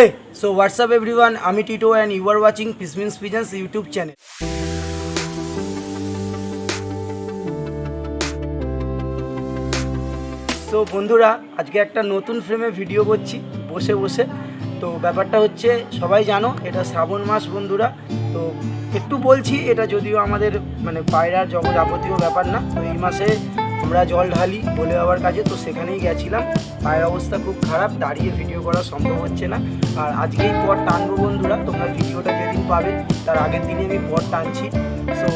Hey so what's up everyone আমি Tito and you are watching পিসমিন্স pigeons YouTube channel so বন্ধুরা, আজকে একটা নতুন ফ্রেমে ভিডিও করছি, বসে বসে। তো ব্যাপারটা হচ্ছে, সবাই জানো, এটা শ্রাবণ মাস, বন্ধুরা। তো একটু বলছি, এটা যদিও আমাদের মানে পায়রার জগ যাবতীয় ব্যাপার না। তো এই মাসে আমরা জল ঢালি বলে বাবার কাজে, তো সেখানেই গেছিলাম। পায়ের অবস্থা খুব খারাপ, দাঁড়িয়ে ভিডিও করা সম্ভব হচ্ছে না। আর আজকেই পর টানবো বন্ধুরা, তোমরা ভিডিওটা যেদিন পাবে, তার আগের দিনই আমি পর টানছি। সো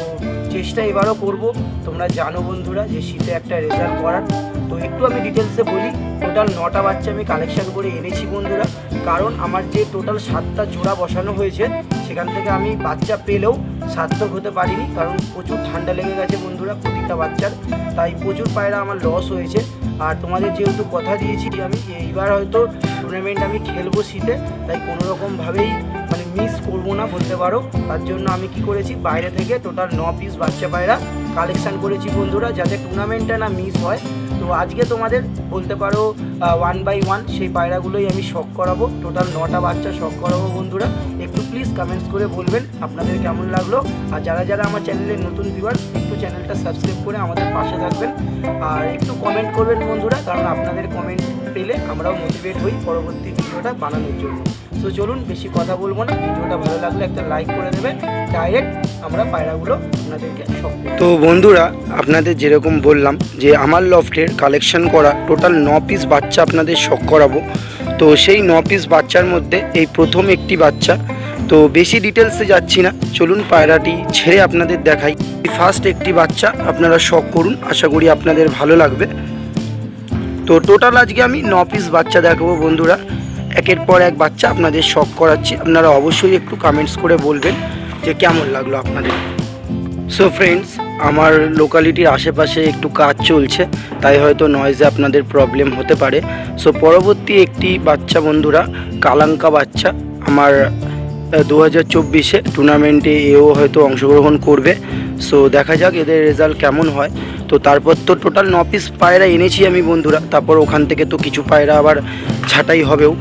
চেষ্টা এবারও করব। তোমরা জানো বন্ধুরা যে শীতে একটা রেজাল্ট করার। তো একটু আমি ডিটেলসে বলি টোটাল নটা বাচ্চা আমি কালেকশন করে এনেছি বন্ধুরা। কারণ আমার যে টোটাল সাতটা জোড়া বসানো হয়েছে, সেখান থেকে আমি বাচ্চা পেলেও সার্থক হতে পারিনি, কারণ প্রচুর ঠান্ডা লেগে গেছে বন্ধুরা প্রতিটা বাচ্চার। তাই প্রচুর পায়রা আমার লস হয়েছে। আর তোমাদের যেহেতু কথা দিয়েছি যে আমি, এইবার হয়তো টুর্নামেন্ট আমি খেলব শীতে, তাই কোনো রকমভাবেই মানে মিস করব না, বলতে পারো। তার জন্য আমি কি করেছি, বাইরে থেকে টোটাল ন পিস বাচ্চা পায়রা কালেকশান করেছি বন্ধুরা, যাতে টুর্নামেন্টটা না মিস হয়। তো আজকে তোমাদের বলতে পারো ওয়ান বাই ওয়ান সেই পায়রাগুলোই আমি শখ করাবো। টোটাল নটা বাচ্চা শখ করাবো বন্ধুরা। একটু প্লিজ কমেন্টস করে বলবেন আপনাদের কেমন লাগল। আর যারা যারা আমার চ্যানেলের নতুন ভিউয়ার্স একটু চ্যানেলটা সাবস্ক্রাইব করে আমাদের পাশে থাকবেন। আর একটু কমেন্ট করবেন বন্ধুরা, কারণ আপনাদের কমেন্ট পেলে আমরাও মোটিভেট হই পরবর্তী ভিডিওটা বানানোর জন্য। তো চলুন বেশি কথা বলব না। ভিডিওটা ভালো লাগলে একটা লাইক করে দেবে ডাইরেক্ট আমরা পায়রাগুলো আপনাদেরকে তো বন্ধুরা, আপনাদের যেরকম বললাম যে আমার লফটের কালেকশন করা টোটাল ন পিস বাচ্চা আপনাদের শখ করাবো। তো সেই ন পিস বাচ্চার মধ্যে এই প্রথম একটি বাচ্চা। তো বেশি ডিটেলসে যাচ্ছি না। চলুন পায়রাটি ছেড়ে আপনাদের দেখাই। ফার্স্ট একটি বাচ্চা আপনারা শখ করুন। আশা করি আপনাদের ভালো লাগবে। তো টোটাল আজকে আমি ন পিস বাচ্চা দেখাবো বন্ধুরা। একের পর এক বাচ্চা আপনাদের শখ করাচ্ছি। আপনারা অবশ্যই একটু কমেন্টস করে বলবেন যে কেমন লাগল আপনাদের। সো ফ্রেন্ডস আমার লোকালিটির আশেপাশে একটু কাজ চলছে, তাই হয়তো নয়েজে আপনাদের প্রবলেম হতে পারে। সো পরবর্তী একটি বাচ্চা বন্ধুরা, কালাঙ্কা বাচ্চা, আমার দু হাজার চব্বিশে টুর্নামেন্টে এও হয়তো অংশগ্রহণ করবে। সো দেখা যাক এদের রেজাল্ট কেমন হয়। তো তারপর তো টোটাল ন পিস পায়রা এনেছি আমি বন্ধুরা, তারপর ওখান থেকে তো কিছু পায়রা আবার ছাঁটাই হবেও।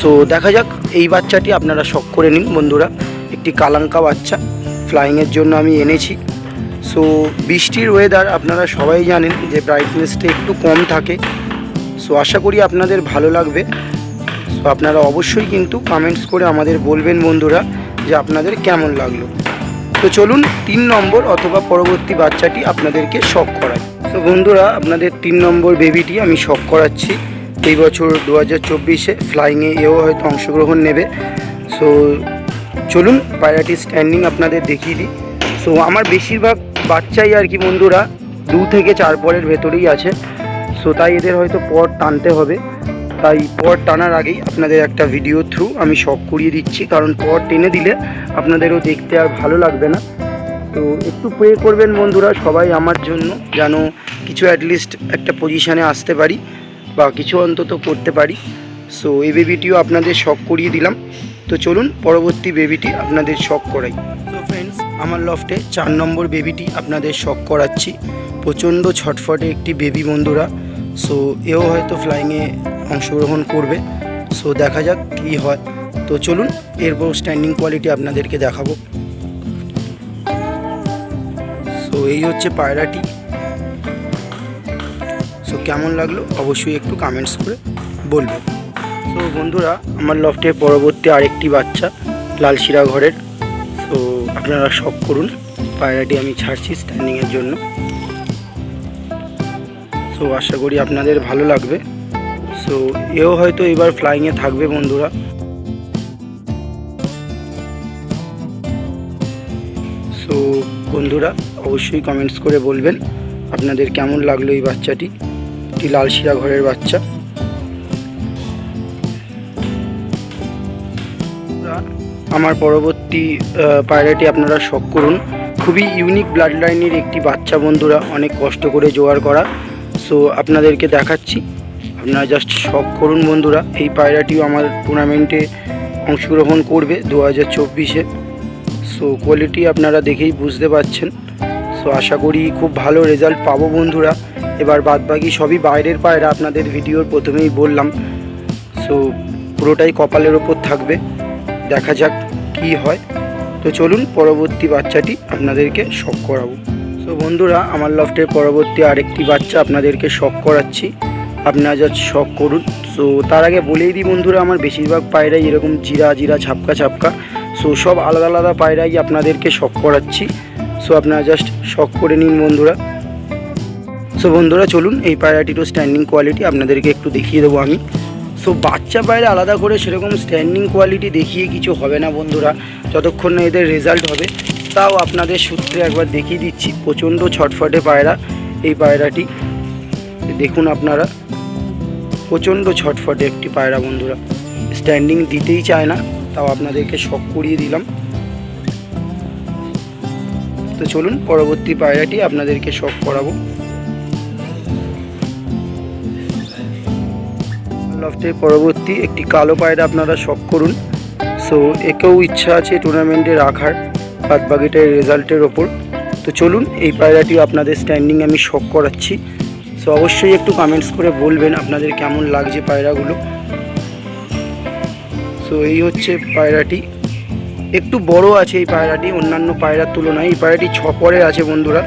তো দেখা যাক, এই বাচ্চাটি আপনারা শখ করে নিন, বন্ধুরা। একটি কালাঙ্কা বাচ্চা ফ্লাইংয়ের জন্য আমি এনেছি। সো বৃষ্টির ওয়েদার আপনারা সবাই জানেন যে ব্রাইটনেসটা একটু কম থাকে। সো আশা করি আপনাদের ভালো লাগবে। সো আপনারা অবশ্যই কিন্তু কমেন্টস করে আমাদের বলবেন, বন্ধুরা, যে আপনাদের কেমন লাগল। তো চলুন, তিন নম্বর অথবা পরবর্তী বাচ্চাটি আপনাদেরকে শখ করায় তো বন্ধুরা, আপনাদের তিন নম্বর বেবিটি আমি শখ করাচ্ছি। এই বছর দু হাজার চব্বিশে ফ্লাইংয়ে এও হয়তো অংশগ্রহণ নেবে। সো চলুন পায়রাটি স্ট্যান্ডিং আপনাদের দেখিয়ে দিই। সো আমার বেশিরভাগ বাচ্চাই আর কি বন্ধুরা দু থেকে চার পরের ভেতরেই আছে। সো তাই এদের হয়তো পর টানতে হবে। তাই পর টানার আগেই আপনাদের একটা ভিডিও থ্রু আমি শখ করিয়ে দিচ্ছি। কারণ পর টেনে দিলে আপনাদেরও দেখতে আর ভালো লাগবে না। তো, একটু প্রে করবেন বন্ধুরা সবাই আমার জন্য, যেন কিছু অ্যাটলিস্ট একটা পজিশানে আসতে পারি। বা কিছু অন্তত করতে পারি। সো এই বেবিটিও আপনাদের শখ করিয়ে দিলাম। তো চলুন, পরবর্তী বেবিটি আপনাদের শখ করাই। তো ফ্রেন্ডস আমার লফটে চার নম্বর বেবিটি আপনাদের শখ করাচ্ছি। প্রচণ্ড ছটফটে একটি বেবি বন্ধুরা। সো এও হয়তো ফ্লাইংয়ে অংশগ্রহণ করবে। সো দেখা যাক কী হয়। তো চলুন, এরপর স্ট্যান্ডিং কোয়ালিটি আপনাদেরকে দেখাবো। সো এই হচ্ছে পায়রাটি। সো কেমন লাগল? অবশ্যই একটু কমেন্টস করে বলবেন তো বন্ধুরা, আমার লফটের পরবর্তী আরেকটি বাচ্চা লাল শিরা ঘরের। তো আপনারা শখ করুন। পায়রাটি আমি ছাড়ছি স্ট্যান্ডিংয়ের জন্য। সো আশা করি আপনাদের ভালো লাগবে। সো এও হয়তো এবার ফ্লাইংয়ে থাকবে বন্ধুরা। সো বন্ধুরা, অবশ্যই কমেন্টস করে বলবেন। আপনাদের কেমন লাগল এই বাচ্চাটি? একটি লাল শিরা ঘরের বাচ্চা। আমার পরবর্তী পায়রাটি আপনারা শখ করুন। খুবই ইউনিক ব্লাড লাইনের একটি বাচ্চা বন্ধুরা, অনেক কষ্ট করে জোগাড় করা। সো আপনাদেরকে দেখাচ্ছি। আপনারা জাস্ট শখ করুন বন্ধুরা, এই পায়রাটিও আমার টুর্নামেন্টে অংশগ্রহণ করবে দু হাজার চব্বিশে। সো কোয়ালিটি আপনারা দেখেই বুঝতে পারছেন। সো আশা করি খুব ভালো রেজাল্ট পাবো বন্ধুরা। এবার বাদবাকি সবই বাইরের পায়রা আপনাদের ভিডিওর প্রথমেই বললাম। সো পুরোটাই কপালের ওপর থাকবে। দেখা যাক কি হয়। তো চলুন পরবর্তী বাচ্চাটি আপনাদেরকে শখ করাবো। সো বন্ধুরা, আমার লফটের পরবর্তী আরেকটি বাচ্চা আপনাদেরকে শখ করাচ্ছি। আপনারা যা শখ করুন। সো তার আগে বলেই দিই বন্ধুরা, আমার বেশিরভাগ পায়রাই এরকম জিরা জিরা ছাপকা ছাপকা সো সব আলাদা আলাদা পায়রাই আপনাদেরকে শখ করাচ্ছি। সো আপনারা জাস্ট শখ করে নিন বন্ধুরা। সো বন্ধুরা, চলুন এই পায়রাটিরও স্ট্যান্ডিং কোয়ালিটি আপনাদেরকে একটু দেখিয়ে দেবো আমি। সো বাচ্চা পায়রা আলাদা করে সেরকম স্ট্যান্ডিং কোয়ালিটি দেখিয়ে কিছু হবে না বন্ধুরা। যতক্ষণ না এদের রেজাল্ট হবে, তাও আপনাদের সূত্রে একবার দেখিয়ে দিচ্ছি। প্রচণ্ড ছটফটে পায়রা এই পায়রাটি। দেখুন আপনারা, প্রচণ্ড ছটফটে একটি পায়রা বন্ধুরা। স্ট্যান্ডিং দিতেই চায় না, তাও আপনাদেরকে শখ করিয়ে দিলাম। তো চলুন, পরবর্তী পায়রাটি আপনাদেরকে শখ করাবো। লফটের পরবর্তী একটি কালো পায়রা আপনারা শখ করুন। সো একেও ইচ্ছা আছে টুর্নামেন্টে রাখার বাদ বাকিটার রেজাল্টের ওপর। তো চলুন, এই পায়রাটিও আপনাদের স্ট্যান্ডিং আমি শখ করাচ্ছি। সো অবশ্যই একটু কমেন্টস করে বলবেন আপনাদের কেমন লাগছে পায়রাগুলো। সো এই হচ্ছে পায়রাটি। একটু বড় আছে এই পায়রাটি, অন্যান্য পায়রার তুলনায়। এই পায়রাটি ছ পরে আছে বন্ধুরা।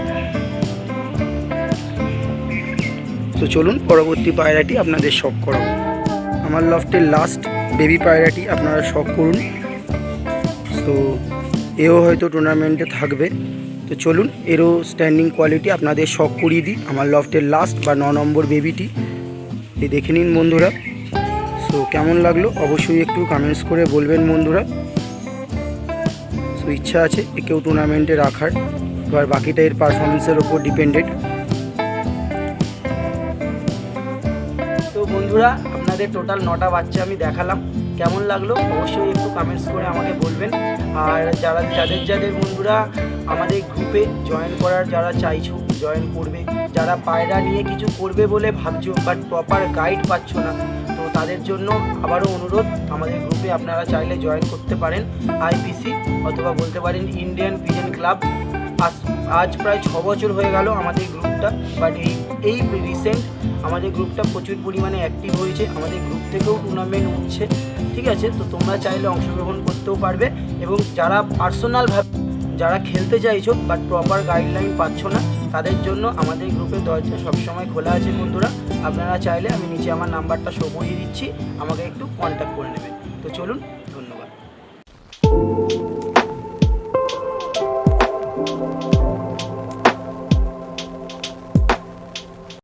তো চলুন পরবর্তী পায়রাটি আপনাদের শখ করাবো। আমার লফটের লাস্ট বেবি পায়রাটি আপনারা শখ করুন। তো এও হয়তো টুর্নামেন্টে থাকবে। তো চলুন এরও স্ট্যান্ডিং কোয়ালিটি আপনাদের শখ করিয়ে দিই। আমার লফটের লাস্ট বা ন নম্বর বেবিটি এই দেখে নিন বন্ধুরা। সো কেমন লাগল? অবশ্যই একটু কমেন্টস করে বলবেন বন্ধুরা। সো ইচ্ছা আছে, একেও টুর্নামেন্টে রাখার। এবার বাকিটা এর পারফরমেন্সের ওপর ডিপেন্ডেড তো বন্ধুরা, আপনাদের টোটাল নটা বাচ্চা আমি দেখালাম। কেমন লাগল? অবশ্যই একটু কমেন্টস করে আমাকে বলবেন। আর যারা, যাদের যাদের বন্ধুরা আমাদের গ্রুপে জয়েন করার যারা চাইছো জয়েন করবে। যারা পায়রা নিয়ে কিছু করবে বলে ভাবছ বাট প্রপার গাইড পাচ্ছ না তো তাদের জন্য আবারও অনুরোধ, আমাদের গ্রুপে আপনারা চাইলে জয়েন করতে পারেন আইপিসি অথবা বলতে পারেন ইন্ডিয়ান পিজেন ক্লাব আজ আজ প্রায় ছ বছর হয়ে গেল আমাদের গ্রুপটা বাট এই এই রিসেন্ট আমাদের গ্রুপটা প্রচুর পরিমাণে অ্যাক্টিভ হয়েছে, আমাদের গ্রুপ থেকেও টুর্নামেন্ট উঠছে ঠিক আছে? তো তোমরা চাইলে অংশগ্রহণ করতেও পারবে এবং যারা পার্সোনালভাবে যারা খেলতে চাইছো বাট প্রপার গাইডলাইন পাচ্ছ না তাদের জন্য আমাদের গ্রুপের দরজা সবসময় খোলা আছে বন্ধুরা। আপনারা চাইলে আমি নিচে আমার নাম্বারটা শো করিয়ে দিচ্ছি। আমাকে একটু কন্ট্যাক্ট করে নেবেন। তো চলুন, ধন্যবাদ।